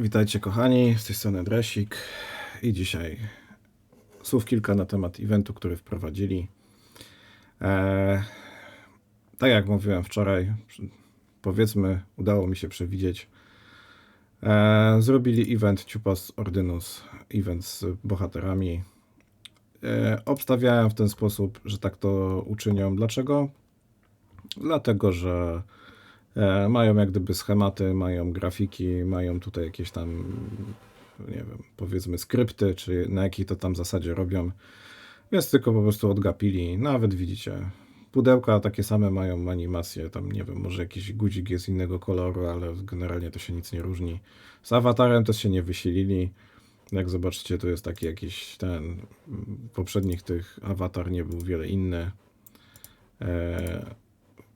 Witajcie kochani, z tej strony Dresik i dzisiaj słów kilka na temat eventu, który wprowadzili. Eee, tak jak mówiłem wczoraj, powiedzmy udało mi się przewidzieć, eee, zrobili event Ciupas Ordynus, event z bohaterami. Eee, obstawiałem w ten sposób, że tak to uczynią. Dlaczego? Dlatego, że mają jak gdyby schematy, mają grafiki, mają tutaj jakieś tam, nie wiem, powiedzmy skrypty, czy na jakiej to tam zasadzie robią. Więc tylko po prostu odgapili. Nawet widzicie, pudełka takie same mają animacje, tam nie wiem, może jakiś guzik jest innego koloru, ale generalnie to się nic nie różni. Z awatarem też się nie wysilili. Jak zobaczycie, tu jest taki jakiś ten, poprzednich tych awatar nie był wiele inny. E,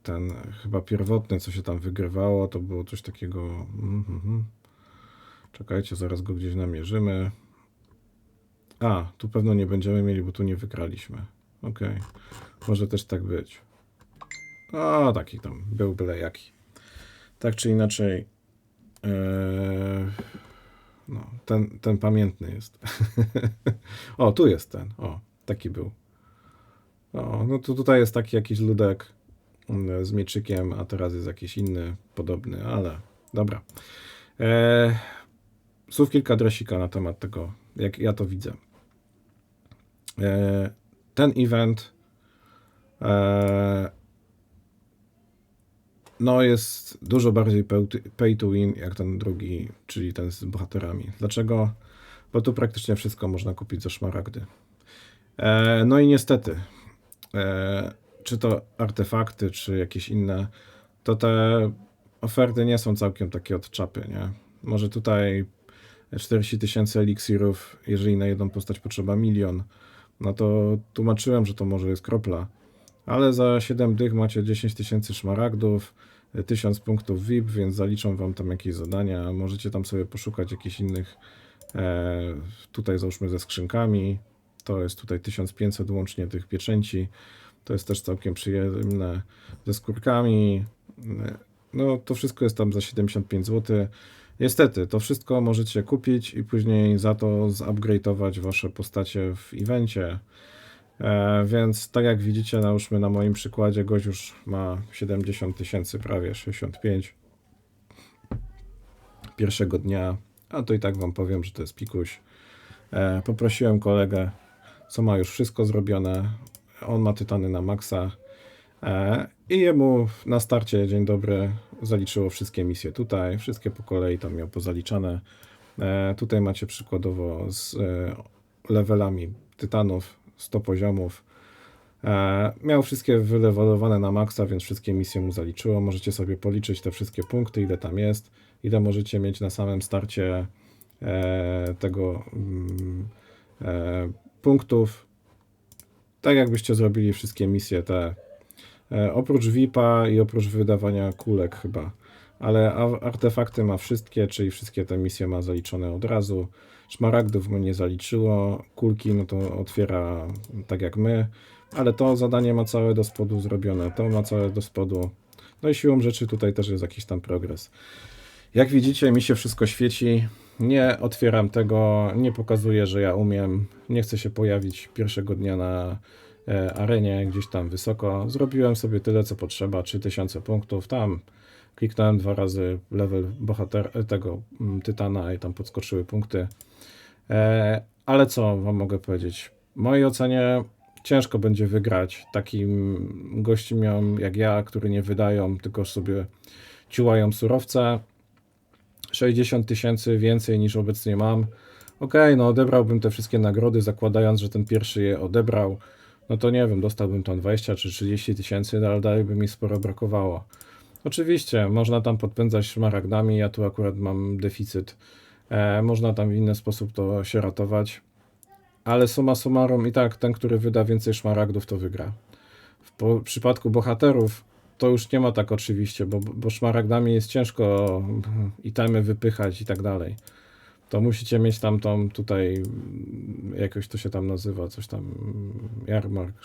ten chyba pierwotny, co się tam wygrywało, to było coś takiego. mhm. Czekajcie, zaraz go gdzieś namierzymy. A, tu pewno nie będziemy mieli, bo tu nie wygraliśmy. Okej, może też tak być. O, taki tam był byle jaki. Tak czy inaczej. Eee, no, ten, ten pamiętny jest. o, tu jest ten. O, taki był. O, no to tutaj jest taki jakiś ludek mm, z mieczykiem, a teraz jest jakiś inny, podobny, ale dobra. E, słów kilka dresika na temat tego, jak ja to widzę. E, ten event e, no jest dużo bardziej pay to- win jak ten drugi, czyli ten z bohaterami. Dlaczego? Bo tu praktycznie wszystko można kupić za szmaragdy. E, no i niestety, czy to artefakty, czy jakieś inne, to te oferty nie są całkiem takie od czapy, nie? Może tutaj 40 tysięcy eliksirów, jeżeli na jedną postać potrzeba milion, no to tłumaczyłem, że to może jest kropla, ale za 7 dych macie 10 tysięcy szmaragdów, 1000 punktów VIP, więc zaliczą wam tam jakieś zadania, możecie tam sobie poszukać jakichś innych, e, tutaj załóżmy ze skrzynkami, to jest tutaj 1500 łącznie tych pieczęci, to jest też całkiem przyjemne ze skórkami. No, to wszystko jest tam za 75 zł. Niestety, to wszystko możecie kupić i później za to zupgrade'ować wasze postacie w evencie. E, więc tak jak widzicie, nałóżmy na moim przykładzie, gość już ma 70 tysięcy, prawie 65 pierwszego dnia, a to i tak wam powiem, że to jest pikuś. E, poprosiłem kolegę, co ma już wszystko zrobione. On ma tytany na maksa. E, I jemu na starcie, dzień dobry, zaliczyło wszystkie misje tutaj, wszystkie po kolei tam miał pozaliczane. E, tutaj macie przykładowo z e, levelami tytanów, 100 poziomów. Miał wszystkie wylewelowane na maksa, więc wszystkie misje mu zaliczyło. Możecie sobie policzyć te wszystkie punkty, ile tam jest, ile możecie mieć na samym starcie tego mm, punktów. Tak jakbyście zrobili wszystkie misje te E, oprócz VIP-a i oprócz wydawania kulek chyba. Ale artefakty ma wszystkie, czyli wszystkie te misje ma zaliczone od razu. Szmaragdów mu nie zaliczyło, kulki no to otwiera tak jak my, ale to zadanie ma całe do spodu zrobione, to ma całe do spodu. No i siłą rzeczy tutaj też jest jakiś tam progres. Jak widzicie, mi się wszystko świeci. Nie otwieram tego, nie pokazuję, że ja umiem. Nie chcę się pojawić pierwszego dnia na e, arenie, gdzieś tam wysoko. Zrobiłem sobie tyle, co potrzeba, 3000 punktów. Tam kliknąłem dwa razy level bohater e, tego mm, tytana i tam podskoczyły punkty. E, ale co wam mogę powiedzieć? W mojej ocenie ciężko będzie wygrać takim gościom jak ja, którzy nie wydają, tylko sobie ciułają surowce. 60 tysięcy więcej niż obecnie mam. Okej, no odebrałbym te wszystkie nagrody, zakładając, że ten pierwszy je odebrał. No to nie wiem, dostałbym tam 20 czy 30 tysięcy, no ale dalej by mi sporo brakowało. Oczywiście, można tam podpędzać szmaragdami, ja tu akurat mam deficyt. E, można tam w inny sposób to się ratować. Ale summa summarum i tak ten, który wyda więcej szmaragdów, to wygra. W przypadku bohaterów to już nie ma tak oczywiście, bo, bo szmaragdami jest ciężko itemy wypychać i tak dalej. To musicie mieć tam tą tutaj, jakoś to się tam nazywa, coś tam, jarmark,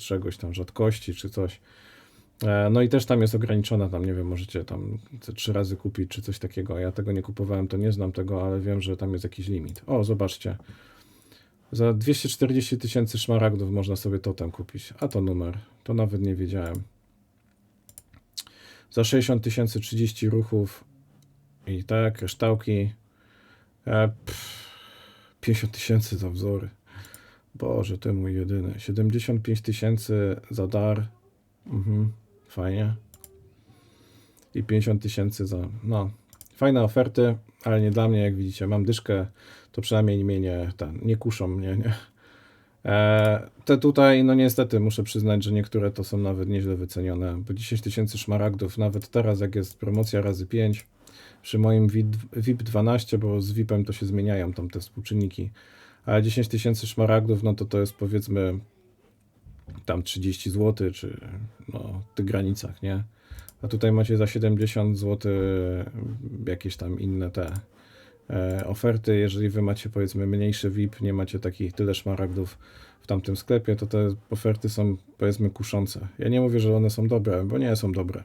czegoś tam, rzadkości czy coś. E, No i też tam jest ograniczona, tam nie wiem, możecie tam trzy razy kupić czy coś takiego. Ja tego nie kupowałem, to nie znam tego, ale wiem, że tam jest jakiś limit. O, zobaczcie. Za 240 tysięcy szmaragdów można sobie totem kupić. A to numer. To nawet nie wiedziałem. Za 60 tysięcy 30 ruchów i tak, kryształki. E, pff, 50 tysięcy za wzory. Boże, to mój jedyny. 75 tysięcy za dar. Mhm, fajnie. I 50 tysięcy za. No, fajne oferty, ale nie dla mnie, jak widzicie. Mam dyszkę, to przynajmniej mnie nie, ten, nie kuszą mnie, nie. E, te tutaj, no niestety, muszę przyznać, że niektóre to są nawet nieźle wycenione, bo 10 tysięcy szmaragdów, nawet teraz, jak jest promocja razy 5, przy moim VIP 12, bo z VIP-em to się zmieniają tam te współczynniki, ale 10 tysięcy szmaragdów, no to to jest powiedzmy tam 30 zł, czy no, w tych granicach, nie? A tutaj macie za 70 zł jakieś tam inne te oferty. Jeżeli wy macie powiedzmy mniejszy VIP, nie macie takich tyle szmaragdów w tamtym sklepie, to te oferty są powiedzmy kuszące. Ja nie mówię, że one są dobre, bo nie są dobre.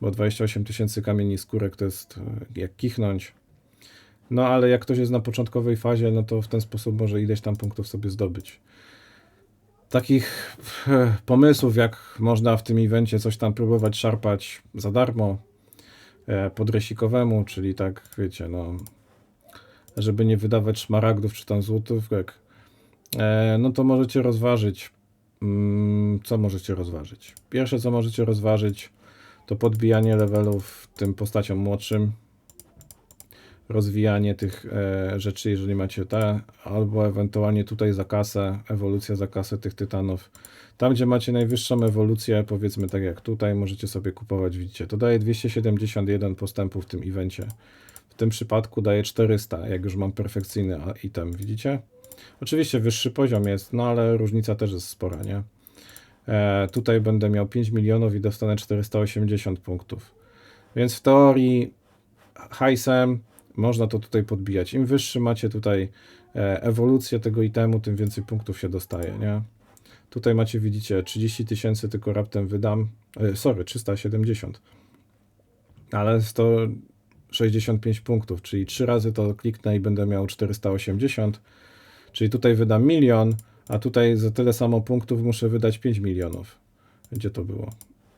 Bo 28 tysięcy kamieni skórek to jest e, jak kichnąć. No ale jak ktoś jest na początkowej fazie, no to w ten sposób może ileś tam punktów sobie zdobyć. Takich e, pomysłów, jak można w tym evencie coś tam próbować szarpać za darmo, e, podresikowemu, czyli tak, wiecie, no, żeby nie wydawać szmaragdów czy tam złotówek, e, no to możecie rozważyć. Mm, Co możecie rozważyć? Pierwsze, co możecie rozważyć, to podbijanie levelów tym postaciom młodszym, rozwijanie tych e, rzeczy, jeżeli macie te, albo ewentualnie tutaj za kasę, ewolucja za kasę tych tytanów. Tam, gdzie macie najwyższą ewolucję, powiedzmy tak jak tutaj, możecie sobie kupować, widzicie, to daje 271 postępów w tym evencie. W tym przypadku daje 400, jak już mam perfekcyjny item, widzicie? Oczywiście wyższy poziom jest, no ale różnica też jest spora, nie? E, tutaj będę miał 5 milionów i dostanę 480 punktów. Więc w teorii hajsem można to tutaj podbijać. Im wyższy macie tutaj e, ewolucję tego itemu, tym więcej punktów się dostaje, nie? Tutaj macie, widzicie, 30 tysięcy tylko raptem wydam, e, sorry, 370. Ale 165 punktów, czyli 3 razy to kliknę i będę miał 480. Czyli tutaj wydam milion, a tutaj za tyle samo punktów muszę wydać 5 milionów. Gdzie to było?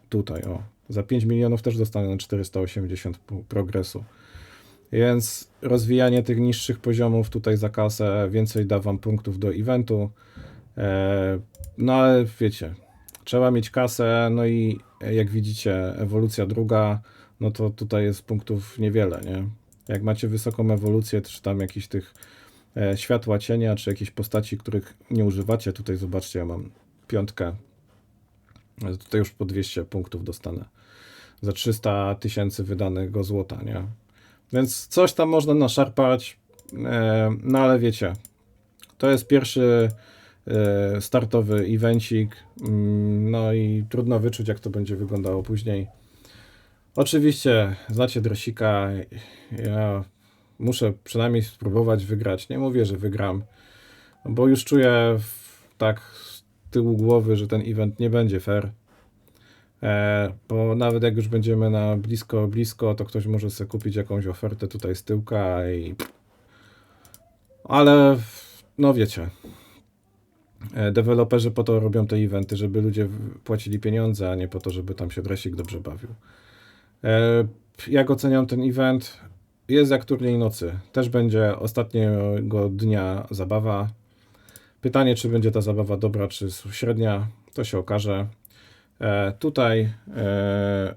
Tutaj, o. Za 5 milionów też dostanę 480 pu- progresu. Więc rozwijanie tych niższych poziomów tutaj za kasę więcej da wam punktów do eventu. E, no ale wiecie, trzeba mieć kasę, no i jak widzicie, ewolucja druga, no to tutaj jest punktów niewiele, nie? Jak macie wysoką ewolucję, czy tam jakichś tych e, światła cienia, czy jakieś postaci, których nie używacie, tutaj zobaczcie, ja mam piątkę, tutaj już po 200 punktów dostanę. Za 300 tysięcy wydanego złota, nie? Więc coś tam można naszarpać, e, no ale wiecie, to jest pierwszy e, startowy evencik, mm, no i trudno wyczuć, jak to będzie wyglądało później. Oczywiście, znacie Dresika, ja muszę przynajmniej spróbować wygrać. Nie mówię, że wygram, bo już czuję tak z tyłu głowy, że ten event nie będzie fair. E, bo nawet jak już będziemy na blisko, blisko, to ktoś może sobie kupić jakąś ofertę tutaj z tyłka i... Ale, no wiecie, e, deweloperzy po to robią te eventy, żeby ludzie płacili pieniądze, a nie po to, żeby tam się Dresik dobrze bawił. E, jak oceniam ten event? Jest jak turniej nocy. Też będzie ostatniego dnia zabawa. Pytanie, czy będzie ta zabawa dobra, czy średnia, to się okaże. E, tutaj e,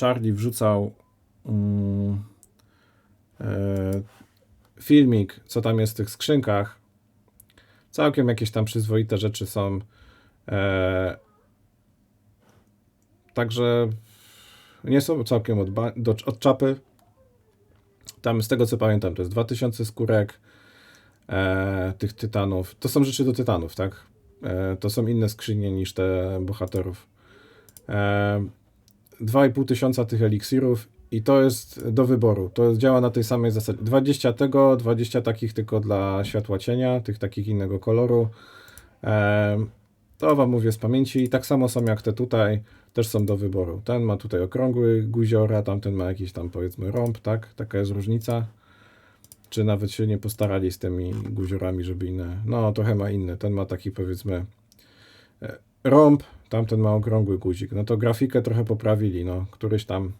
Charlie wrzucał mm, filmik, co tam jest w tych skrzynkach. Całkiem jakieś tam przyzwoite rzeczy są. Także nie są całkiem od, do, od czapy. Tam z tego co pamiętam, to jest 2000 skórek e, tych tytanów. To są rzeczy do tytanów, tak? E, to są inne skrzynie niż te bohaterów. E, 2,5 tysiąca tych eliksirów i to jest do wyboru. To działa na tej samej zasadzie. 20 tego, 20 takich tylko dla światła cienia, tych takich innego koloru. E, to wam mówię z pamięci. Tak samo są jak te tutaj. Też są do wyboru. Ten ma tutaj okrągły guziora, tamten ma jakiś tam powiedzmy rąb, tak? Taka jest różnica. Czy nawet się nie postarali z tymi guziorami, żeby inne. No, trochę ma inny. Ten ma taki powiedzmy e, rąb, tamten ma okrągły guzik. No to grafikę trochę poprawili, no. Któryś tam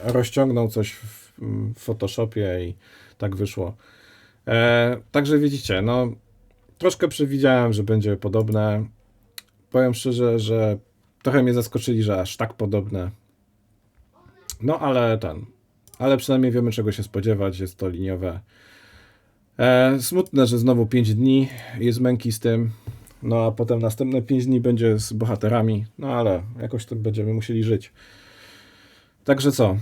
rozciągnął coś w, w Photoshopie i tak wyszło. E, także widzicie, no troszkę przewidziałem, że będzie podobne. Powiem szczerze, że trochę mnie zaskoczyli, że aż tak podobne. No ale ten. Ale przynajmniej wiemy, czego się spodziewać. Jest to liniowe. E, smutne, że znowu 5 dni jest męki z tym. No a potem następne 5 dni będzie z bohaterami. No ale jakoś to będziemy musieli żyć. Także co?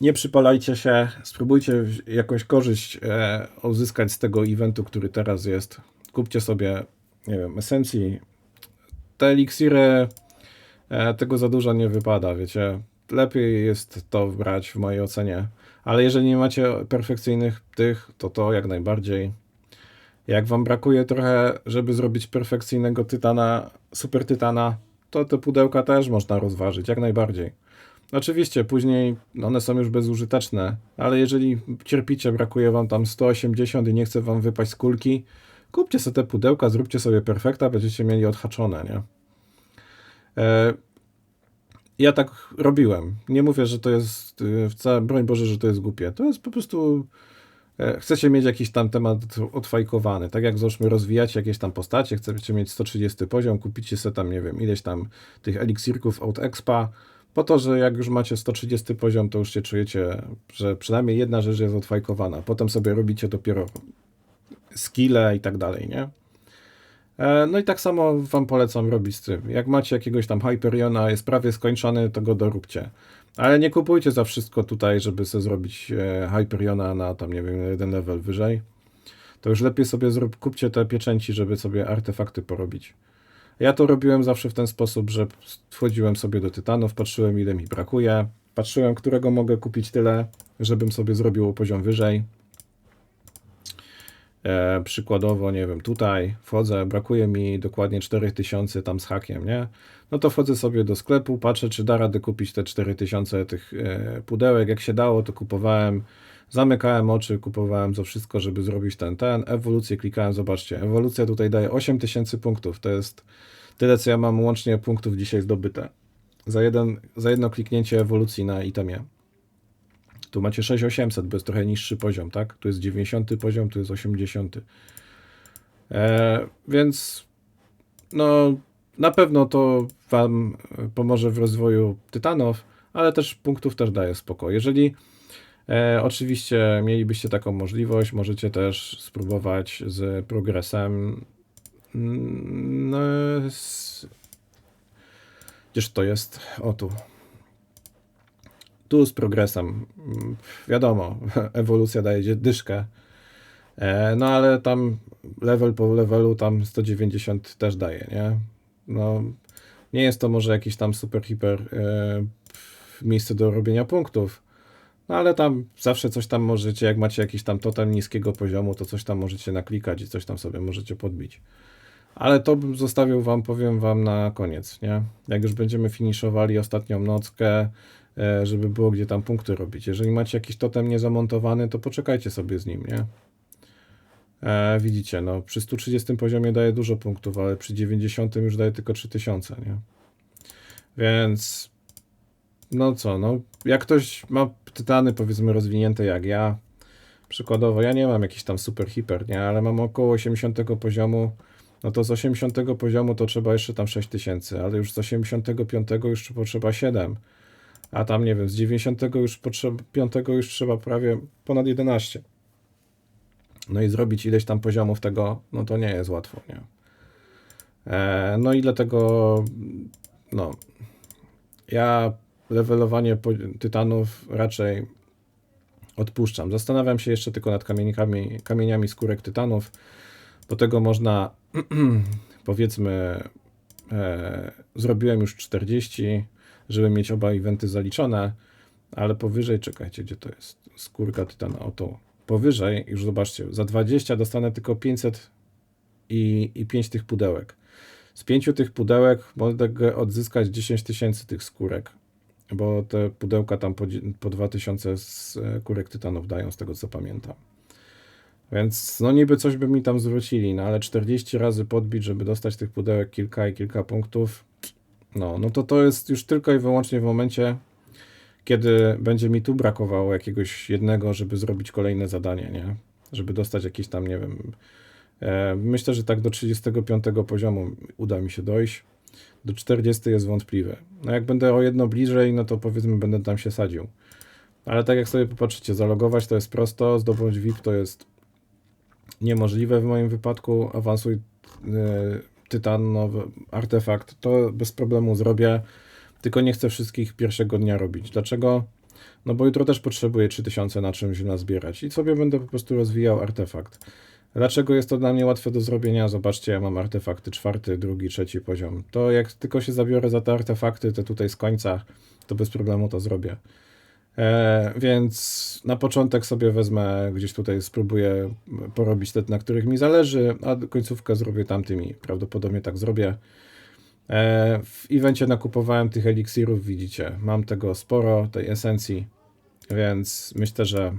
Nie przypalajcie się, spróbujcie jakąś korzyść e, uzyskać z tego eventu, który teraz jest. Kupcie sobie, nie wiem, esencji. Te eliksiry, e, tego za dużo nie wypada, wiecie. Lepiej jest to brać w mojej ocenie. Ale jeżeli nie macie perfekcyjnych tych, to to jak najbardziej. Jak wam brakuje trochę, żeby zrobić perfekcyjnego tytana, super tytana, to te pudełka też można rozważyć, jak najbardziej. Oczywiście, później one są już bezużyteczne, ale jeżeli cierpicie, brakuje wam tam 180 i nie chce wam wypaść z kulki, kupcie sobie te pudełka, zróbcie sobie perfekta, będziecie mieli odhaczone, nie? E, ja tak robiłem. Nie mówię, że to jest, y, wcale, broń Boże, że to jest głupie. To jest po prostu, e, chcecie mieć jakiś tam temat odfajkowany. Tak jak załóżmy rozwijacie jakieś tam postacie, chcecie mieć 130 poziom, kupicie sobie tam, nie wiem, ileś tam tych eliksirków od expa, po to, że jak już macie 130 poziom, to już się czujecie, że przynajmniej jedna rzecz jest odfajkowana. Potem sobie robicie dopiero skille i tak dalej, nie? E, no i tak samo wam polecam robić. Jak macie jakiegoś tam Hyperiona, jest prawie skończony, to go doróbcie. Ale nie kupujcie za wszystko tutaj, żeby sobie zrobić e, Hyperiona na tam, nie wiem, jeden level wyżej. To już lepiej sobie zrób, kupcie te pieczęci, żeby sobie artefakty porobić. Ja to robiłem zawsze w ten sposób, że wchodziłem sobie do tytanów, patrzyłem ile mi brakuje, patrzyłem, którego mogę kupić tyle, żebym sobie zrobił poziom wyżej. E, przykładowo, nie wiem, tutaj wchodzę, brakuje mi dokładnie 4000 tam z hakiem, nie? No to wchodzę sobie do sklepu, patrzę, czy da radę kupić te 4000 tych e, pudełek. Jak się dało, to kupowałem. Zamykałem oczy, kupowałem za wszystko, żeby zrobić ten, ten. Ewolucję klikałem, zobaczcie. Ewolucja tutaj daje 8000 punktów. To jest tyle, co ja mam łącznie punktów dzisiaj zdobyte. Za, jeden, za jedno kliknięcie ewolucji na itemie. Tu macie 6800, bo jest trochę niższy poziom, tak? Tu jest 90 poziom, tu jest 80. E, więc no na pewno to Wam pomoże w rozwoju tytanów, ale też punktów też daje spoko. Jeżeli e, oczywiście mielibyście taką możliwość, możecie też spróbować z progresem. Mm, no, z... Gdzież to jest? O tu tu z progresem. Wiadomo, ewolucja daje dyszkę. E, no ale tam level po levelu tam 190 też daje, nie? No, nie jest to może jakiś tam super hiper e, miejsce do robienia punktów, no ale tam zawsze coś tam możecie, jak macie jakiś tam totem niskiego poziomu, to coś tam możecie naklikać i coś tam sobie możecie podbić. Ale to bym zostawił wam, powiem wam na koniec, nie? Jak już będziemy finiszowali ostatnią nockę, żeby było gdzie tam punkty robić. Jeżeli macie jakiś totem niezamontowany, to poczekajcie sobie z nim, nie? E, widzicie, no przy 130 poziomie daje dużo punktów, ale przy 90 już daje tylko 3000, nie? Więc no co, no jak ktoś ma tytany powiedzmy rozwinięte jak ja, przykładowo ja nie mam jakiś tam super hiper, nie? Ale mam około 80 poziomu, no to z 80 poziomu to trzeba jeszcze tam 6000, ale już z 85 już potrzeba 7 a tam nie wiem, z 90 już potrzeba, 5 już trzeba prawie ponad 11. No i zrobić ileś tam poziomów tego, no to nie jest łatwo, nie? E, no i dlatego, no, ja levelowanie tytanów raczej odpuszczam. Zastanawiam się jeszcze tylko nad kamienikami, kamieniami skórek tytanów, bo tego można, powiedzmy, e, zrobiłem już 40, żeby mieć oba eventy zaliczone, ale powyżej, czekajcie, gdzie to jest? Skórka tytana, oto. Powyżej, już zobaczcie, za 20 dostanę tylko 500 i, i 5 tych pudełek. Z pięciu tych pudełek mogę odzyskać 10 tysięcy tych skórek, bo te pudełka tam po, po 2000 skórek tytanów dają, z tego co pamiętam. Więc no niby coś by mi tam zwrócili, no ale 40 razy podbić, żeby dostać tych pudełek kilka i kilka punktów, no, no to to jest już tylko i wyłącznie w momencie, kiedy będzie mi tu brakowało jakiegoś jednego, żeby zrobić kolejne zadanie, nie? Żeby dostać jakiś tam, nie wiem. E, myślę, że tak do 35 poziomu uda mi się dojść. Do 40 jest wątpliwe. No jak będę o jedno bliżej, no to powiedzmy będę tam się sadził. Ale tak jak sobie popatrzycie, zalogować to jest prosto, zdobądź VIP to jest niemożliwe w moim wypadku. Awansuj e, tytan, nowy artefakt, to bez problemu zrobię. Tylko nie chcę wszystkich pierwszego dnia robić. Dlaczego? No bo jutro też potrzebuję 3000 na czymś nazbierać i sobie będę po prostu rozwijał artefakt. Dlaczego jest to dla mnie łatwe do zrobienia? Zobaczcie, ja mam artefakty czwarty, drugi, trzeci poziom. To jak tylko się zabiorę za te artefakty, te tutaj z końca, to bez problemu to zrobię. E, więc na początek sobie wezmę, gdzieś tutaj spróbuję porobić te, na których mi zależy, a końcówkę zrobię tamtymi. Prawdopodobnie tak zrobię. E, w evencie nakupowałem tych eliksirów, widzicie. Mam tego sporo, tej esencji, więc myślę, że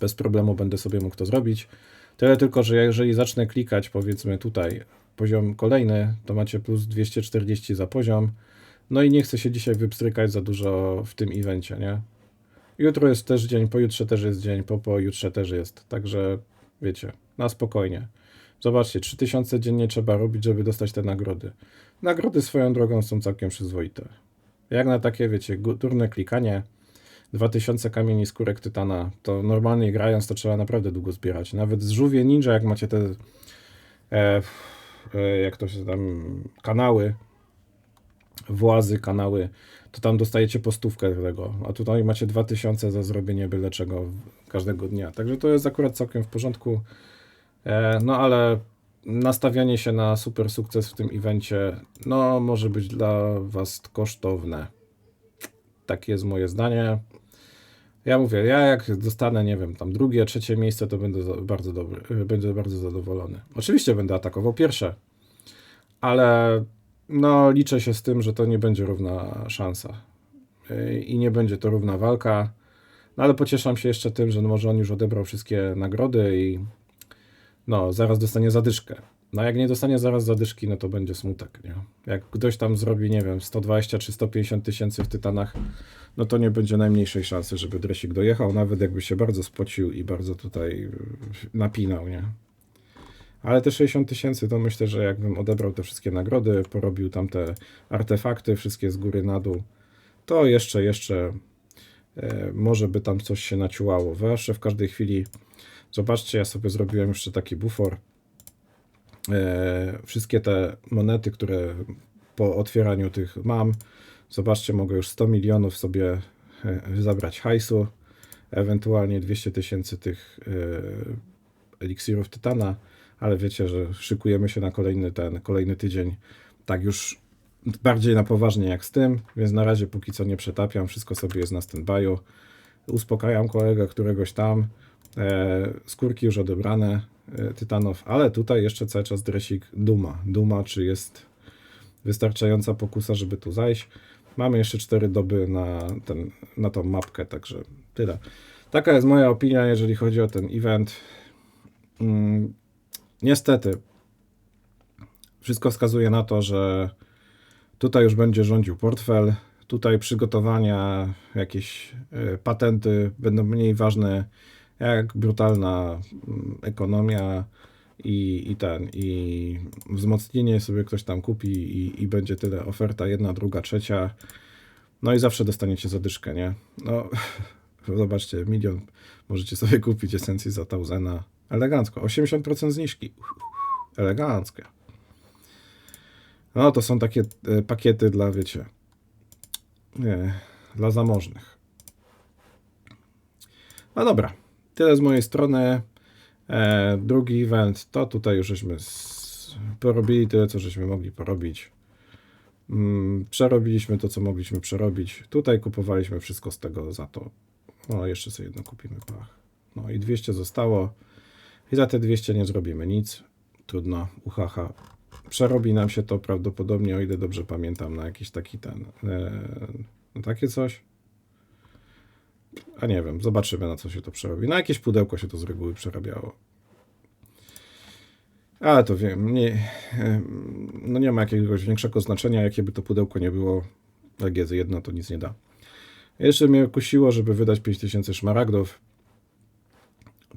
bez problemu będę sobie mógł to zrobić. Tyle tylko, że jeżeli zacznę klikać, powiedzmy tutaj, poziom kolejny, to macie plus 240 za poziom. No i nie chcę się dzisiaj wypstrykać za dużo w tym evencie, nie? Jutro jest też dzień, pojutrze też jest dzień, po pojutrze też jest. Także wiecie, na spokojnie. Zobaczcie, 3000 dziennie trzeba robić, żeby dostać te nagrody. Nagrody swoją drogą są całkiem przyzwoite. Jak na takie, wiecie, durne klikanie, 2000 kamieni skórek tytana, to normalnie grając to trzeba naprawdę długo zbierać. Nawet z żółwie ninja, jak macie te, e, e, jak to się tam, kanały, włazy, kanały, to tam dostajecie postówkę tego, a tutaj macie 2000 za zrobienie byle czego każdego dnia. Także to jest akurat całkiem w porządku. E, no ale nastawianie się na super sukces w tym evencie, no może być dla Was kosztowne. Takie jest moje zdanie. Ja mówię, ja jak dostanę, nie wiem, tam drugie, trzecie miejsce, to będę bardzo dobry, będę bardzo zadowolony. Oczywiście będę atakował pierwsze, ale no liczę się z tym, że to nie będzie równa szansa. Y, I nie będzie to równa walka. No ale pocieszam się jeszcze tym, że no może on już odebrał wszystkie nagrody i no, zaraz dostanie zadyszkę. No, jak nie dostanie zaraz zadyszki, no to będzie smutek, nie? Jak ktoś tam zrobi, nie wiem, 120 czy 150 tysięcy w Tytanach, no to nie będzie najmniejszej szansy, żeby Dresik dojechał, nawet jakby się bardzo spocił i bardzo tutaj napinał, nie? Ale te 60 tysięcy to myślę, że jakbym odebrał te wszystkie nagrody, porobił tam te artefakty, wszystkie z góry na dół, to jeszcze, jeszcze e, może by tam coś się naciułało. Zawsze w każdej chwili Zobaczcie, ja sobie zrobiłem jeszcze taki bufor. E, wszystkie te monety, które po otwieraniu tych mam, zobaczcie, mogę już 100 milionów sobie e, zabrać hajsu, ewentualnie 200 tysięcy tych e, eliksirów tytana, ale wiecie, że szykujemy się na kolejny ten, kolejny tydzień, tak już bardziej na poważnie jak z tym, więc na razie póki co nie przetapiam, wszystko sobie jest na stand-by'u. Uspokajam kolegę któregoś tam, E, skórki już odebrane e, tytanów, ale tutaj jeszcze cały czas dresik duma. Duma, czy jest wystarczająca pokusa, żeby tu zajść. Mamy jeszcze 4 doby na, ten, na tą mapkę, także tyle. Taka jest moja opinia, jeżeli chodzi o ten event. Mm, niestety, wszystko wskazuje na to, że tutaj już będzie rządził portfel. Tutaj przygotowania, jakieś e, patenty będą mniej ważne jak brutalna mm, ekonomia i, i ten, i wzmocnienie sobie ktoś tam kupi i, i będzie tyle oferta, jedna, druga, trzecia. No i zawsze dostaniecie zadyszkę, nie? No, zobaczcie, milion możecie sobie kupić esencji za Tausena. Elegancko, 80% zniżki. Eleganckie. No, to są takie e, pakiety dla, wiecie, dla zamożnych. No dobra, tyle z mojej strony. E, drugi event, to tutaj już żeśmy z, porobili tyle, co żeśmy mogli porobić. Mm, przerobiliśmy to, co mogliśmy przerobić. Tutaj kupowaliśmy wszystko z tego za to. No, jeszcze sobie jedno kupimy, pach. No i 200 zostało. I za te 200 nie zrobimy nic. Trudno, uhaha. przerobi nam się to prawdopodobnie, o ile dobrze pamiętam, na jakiś taki ten, e, takie coś. A nie wiem, zobaczymy na co się to przerobi. Na jakieś pudełko się to z reguły przerabiało. Ale to wiem, nie, em, no nie ma jakiegoś większego znaczenia, jakie by to pudełko nie było. Jak jedno, to nic nie da. Jeszcze mnie kusiło, żeby wydać 5000 szmaragdów.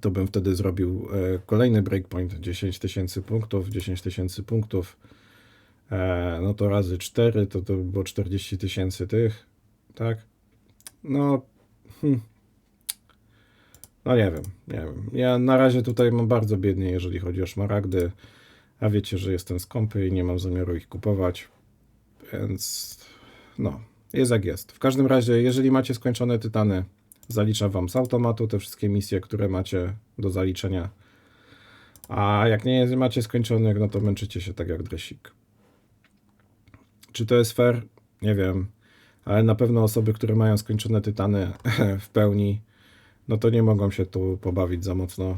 To bym wtedy zrobił e, kolejny breakpoint, 10 tysięcy punktów, 10 tysięcy punktów. E, no to razy 4 to, to by było 40 tysięcy tych, tak? No, hmm. no nie wiem, nie wiem. Ja na razie tutaj mam bardzo biednie, jeżeli chodzi o szmaragdy. A wiecie, że jestem skąpy i nie mam zamiaru ich kupować, więc no, jest jak jest. W każdym razie, jeżeli macie skończone tytany, zalicza wam z automatu te wszystkie misje, które macie do zaliczenia. A jak nie macie skończonych, no to męczycie się tak jak dresik. Czy to jest fair? Nie wiem. Ale na pewno osoby, które mają skończone tytany w pełni, no to nie mogą się tu pobawić za mocno.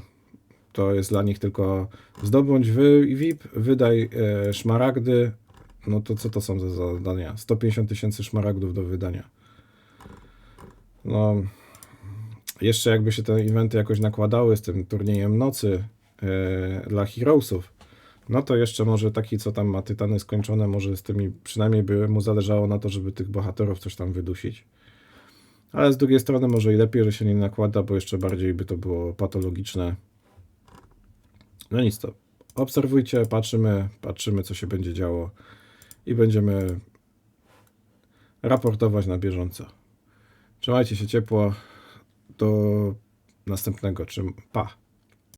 To jest dla nich tylko zdobądź wy, VIP, wydaj e, szmaragdy. No to co to są za zadania? 150 tysięcy szmaragdów do wydania. No, jeszcze jakby się te eventy jakoś nakładały z tym turniejem nocy e, dla Heroesów, no to jeszcze może taki, co tam ma tytany skończone, może z tymi, przynajmniej by mu zależało na to, żeby tych bohaterów coś tam wydusić. Ale z drugiej strony może i lepiej, że się nie nakłada, bo jeszcze bardziej by to było patologiczne. No nic to. Obserwujcie, patrzymy, patrzymy, co się będzie działo i będziemy raportować na bieżąco. Trzymajcie się ciepło. Do następnego. Czym pa.